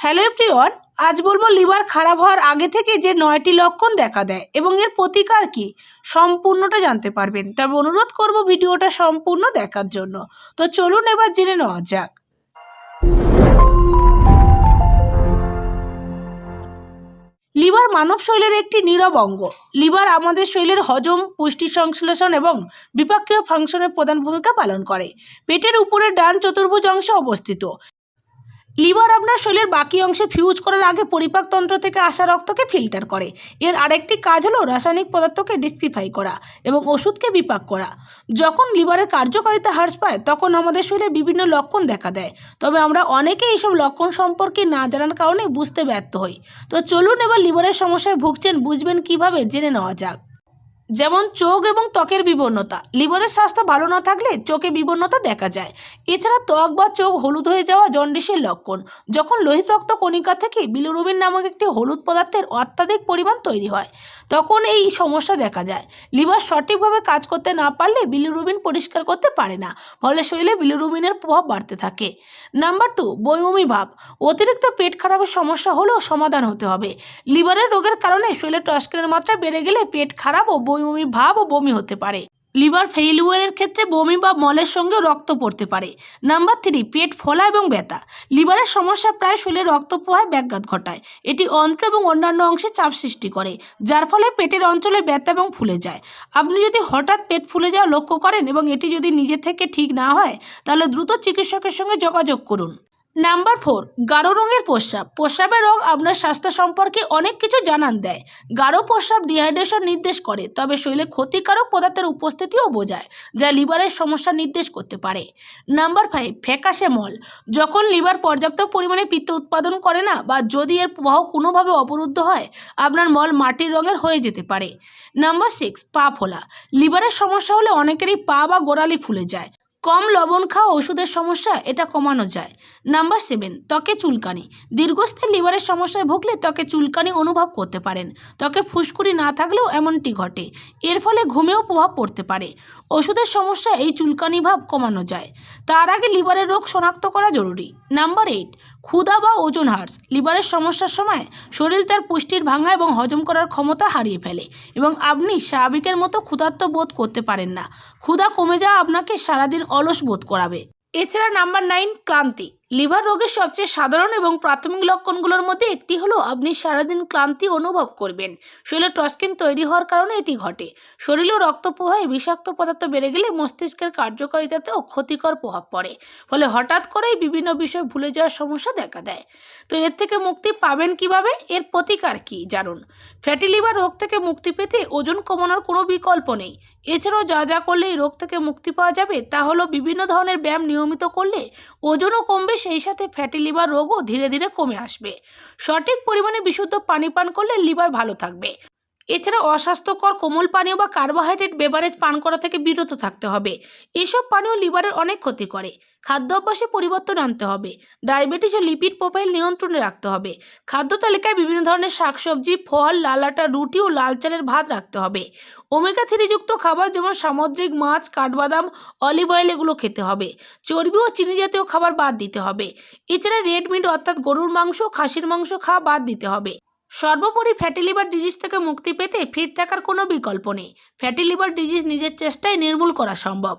Hello everyone, আজ বলব liver খারাপ হওয়ার আগে থেকে যে নয়টি লক্ষণ দেখা দেয় এবং এর প্রতিকার কি সম্পূর্ণটা জানতে পারবেন। তবে অনুরোধ করব ভিডিওটা সম্পূর্ণ দেখার জন্য। তো চলুন এবার জেনে নেওয়া যাক। লিভার মানব শৈলের একটি নীরব অঙ্গ। লিভার আমাদের শরীরের হজম, পুষ্টি সংশ্লেষণ এবং বিপাকীয় ফাংশনের প্রধান ভূমিকা পালন করে। পেটের উপরে ডান চতুর্ভুজ অংশে অবস্থিত। লিভার আপনার শরীরের বাকি অংশে ফিউজ করার আগে পরিপাকতন্ত্র থেকে আসা রক্তকে ফিল্টার করে। এর আরেকটি কাজ হলো রাসায়নিক পদার্থকে ডিসিফাই করা এবং ওষুধকে বিপাক করা। যখন লিভারের কার্যকারিতা হ্রাস পায়, তখন আমাদের শরীরে বিভিন্ন লক্ষণ দেখা দেয়। তবে আমরা অনেকেই এইসব লক্ষণ সম্পর্কে না জানার কারণে বুঝতে ব্যর্থ হই। তো চলুন এবার লিভারের সমস্যায় ভুগছেন, বুঝবেন কীভাবে, জেনে নেওয়া যাক। যেমন চোখ এবং ত্বকের বিবর্ণতা। লিভারের স্বাস্থ্য ভালো না থাকলে চোখে বিবর্ণতা দেখা যায়। এছাড়া ত্বক বা চোখ হলুদ হয়ে যাওয়া জন্ডিসের লক্ষণ। যখন লোহিত রক্ত কণিকা থেকে বিলুরুবিন নামক একটি হলুদ পদার্থের অত্যাধিক পরিমাণ তৈরি হয়, তখন এই সমস্যা দেখা যায়। লিভার সঠিকভাবে কাজ করতে না পারলে বিলুরুবিন পরিষ্কার করতে পারে না, ফলে শরীরে বিলুরুবিনের প্রভাব বাড়তে থাকে। নাম্বার টু বৈমমি ভাব। অতিরিক্ত পেট খারাপের সমস্যা হলেও সমাধান হতে হবে। লিভারের রোগের কারণে শরীরে টস্কেনের মাত্রা বেড়ে গেলে পেট খারাপ ও বমি বমি ভাব ও বমি হতে পারে। লিভার ফেইলিওয়ারের ক্ষেত্রে বমি বা মলের সঙ্গে রক্ত পড়তে পারে। নাম্বার থ্রি, পেট ফোলা এবং ব্যথা। লিভারের সমস্যা প্রায় শরীরে রক্ত প্রবাহে ব্যাঘাত ঘটায়। এটি অন্ত্র এবং অন্যান্য অংশে চাপ সৃষ্টি করে, যার ফলে পেটের অঞ্চলে ব্যথা এবং ফুলে যায়। আপনি যদি হঠাৎ পেট ফুলে যাওয়া লক্ষ্য করেন এবং এটি যদি নিজে থেকে ঠিক না হয়, তাহলে দ্রুত চিকিৎসকের সঙ্গে যোগাযোগ করুন। নাম্বার ফোর গাঢ় রঙের প্রস্রাব। প্রস্রাবের রোগ আপনার স্বাস্থ্য সম্পর্কে অনেক কিছু জানান দেয়। গাঢ় প্রস্রাব ডিহাইড্রেশন নির্দেশ করে, তবে শরীরে ক্ষতিকারক পদার্থের উপস্থিতিও বোঝায়, যা লিভারের সমস্যা নির্দেশ করতে পারে। নাম্বার ফাইভ ফ্যাকাশে মল। যখন লিভার পর্যাপ্ত পরিমাণে পিত্ত উৎপাদন করে না বা যদি এর প্রবাহ কোনোভাবে অবরুদ্ধ হয়, আপনার মল মাটির রঙের হয়ে যেতে পারে। নাম্বার সিক্স পা ফোলা। লিভারের সমস্যা হলে অনেকেরই পা বা গোড়ালি ফুলে যায়। কম লবণ খাওয়া ওষুধের সমস্যা, এটা কমানো যায়। নাম্বার সেভেন ত্বকে চুলকানি। দীর্ঘস্থায়ী লিভারের সমস্যায় ভুগলে ত্বকে চুলকানি অনুভব করতে পারেন। ত্বকে ফুসকুড়ি না থাকলেও এমনটি ঘটে। এর ফলে ঘুমেও প্রভাব পড়তে পারে। ওষুধের সমস্যা এই চুলকানি ভাব কমানো যায়। তার আগে লিভারের রোগ শনাক্ত করা জরুরি। নাম্বার এইট ক্ষুধা বা ওজন হার্স। লিভারের সমস্যার সময় শরীর তার পুষ্টির ভাঙা এবং হজম করার ক্ষমতা হারিয়ে ফেলে এবং আপনি স্বাভাবিকের মতো ক্ষুধার্ত বোধ করতে পারেন না। ক্ষুধা কমে যাওয়া আপনাকে সারাদিন অলস বোধ করাবে। এছাড়া নাম্বার নাইন, ক্লান্তি। লিভার রোগের সবচেয়ে সাধারণ এবং প্রাথমিক লক্ষণগুলোর মধ্যে একটি হলো, আপনি সারাদিন ক্লান্তি অনুভব করবেন। শরীরে টস্কিন তৈরি হওয়ার কারণে এটি ঘটে। শরীরে রক্ত প্রবাহে বিষাক্ত পদার্থ বেড়ে গেলে মস্তিষ্কের কার্যকারিতাতেও ক্ষতিকর প্রভাব পড়ে। ফলে হঠাৎ করেই বিভিন্ন বিষয় ভুলে যাওয়ার সমস্যা দেখা দেয়। তো এর থেকে মুক্তি পাবেন কীভাবে? এর প্রতিকার কি? জানুন। ফ্যাটি লিভার রোগ থেকে মুক্তি পেতে ওজন কমানোর কোনো বিকল্প নেই। এছাড়াও যা যা করলে এই রোগ থেকে মুক্তি পাওয়া যাবে তা হলো, বিভিন্ন ধরনের ব্যায়াম নিয়মিত করলে ওজনও কমবে সেই সাথে ফ্যাটি লিভার রোগও ধীরে ধীরে কমে আসবে। সঠিক পরিমাণে বিশুদ্ধ পানি পান করলে লিভার ভালো থাকবে। এছাড়া অস্বাস্থ্যকর কোমল পানীয় বা কার্বোহাইড্রেট বেভারেজ পান করা থেকে বিরত থাকতে হবে। এসব পানীয় লিভারের অনেক ক্ষতি করে। খাদ্য অভ্যাসে পরিবর্তন আনতে হবে। ডায়াবেটিস ও লিপিড প্রোফাইল নিয়ন্ত্রণে রাখতে হবে। খাদ্য তালিকায় বিভিন্ন ধরনের শাকসবজি, ফল লাল আটা রুটি ও লাল চালের ভাত রাখতে হবে। ওমেগা থ্রিযুক্ত খাবার যেমন সামুদ্রিক মাছ, কাঠবাদাম অলিভ অয়েল এগুলো খেতে হবে। চর্বি ও চিনি জাতীয় খাবার বাদ দিতে হবে। এছাড়া রেড মিট অর্থাৎ গরুর মাংস, খাসির মাংস খাওয়া বাদ দিতে হবে। সর্বোপরি ফ্যাটি লিভার ডিজিজ থেকে মুক্তি পেতে ফিট থাকার কোনো বিকল্প নেই। ফ্যাটি লিভার ডিজিজ নিজের চেষ্টায় নির্মূল করা সম্ভব।